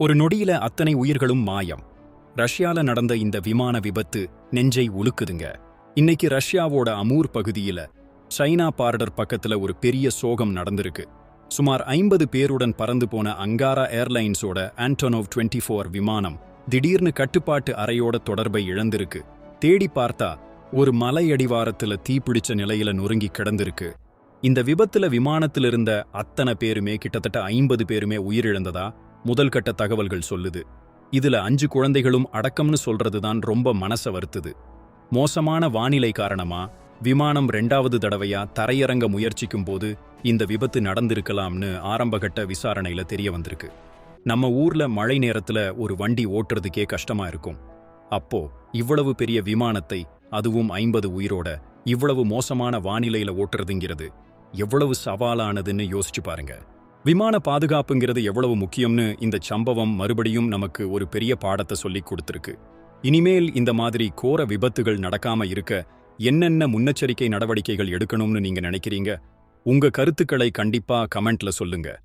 ஒரு நொடியில அத்தனை உயிர்களும் மாயம். ரஷ்யால நடந்த இந்த விமான விபத்து நெஞ்சை உலுக்குதுங்க. இன்னைக்கு ரஷ்யாவோட அமூர் பகுதியில சைனா பார்டர் பக்கத்துல ஒரு பெரிய சோகம் நடந்திருக்கு. சுமார் ஐம்பது பேருடன் பறந்து போன அங்காரா ஏர்லைன்ஸோட ஆண்டோனோவ் 24 ஃபோர் விமானம் திடீர்னு கட்டுப்பாட்டு அறையோட தொடர்பை இழந்திருக்கு. தேடி பார்த்தா ஒரு மலையடிவாரத்துல தீப்பிடிச்ச நிலையில நொறுங்கி கிடந்திருக்கு. இந்த விபத்துல விமானத்துல இருந்த அத்தனை பேருமே கிட்டத்தட்ட ஐம்பது பேருமே உயிரிழந்ததா? முதல் கட்ட தகவல்கள் சொல்லுது. இதுல அஞ்சு குழந்தைகளும் அடக்கம்னு சொல்றதுதான் ரொம்ப மனச வருத்துது. மோசமான வானிலை காரணமா விமானம் ரெண்டாவது தடவையா தரையிறங்க முயற்சிக்கும் போது இந்த விபத்து நடந்திருக்கலாம்னு ஆரம்பகட்ட விசாரணையில தெரிய வந்திருக்கு. நம்ம ஊர்ல மழை நேரத்துல ஒரு வண்டி ஓட்டுறதுக்கே கஷ்டமா இருக்கும். அப்போ இவ்வளவு பெரிய விமானத்தை அதுவும் ஐம்பது உயிரோட இவ்வளவு மோசமான வானிலையில ஓட்டுறதுங்கிறது எவ்வளவு சவாலானதுன்னு யோசிச்சு பாருங்க. விமான பாதுகாப்புங்கிறது எவ்வளவு முக்கியம்னு இந்த சம்பவம் மறுபடியும் நமக்கு ஒரு பெரிய பாடத்தை சொல்லிக் கொடுத்திருக்கு. இனிமேல் இந்த மாதிரி கோர விபத்துகள் நடக்காம இருக்க என்னென்ன முன்னெச்சரிக்கை நடவடிக்கைகள் எடுக்கணும்னு நீங்க நினைக்கிறீங்க? உங்க கருத்துக்களை கண்டிப்பா கமெண்ட்ல சொல்லுங்க.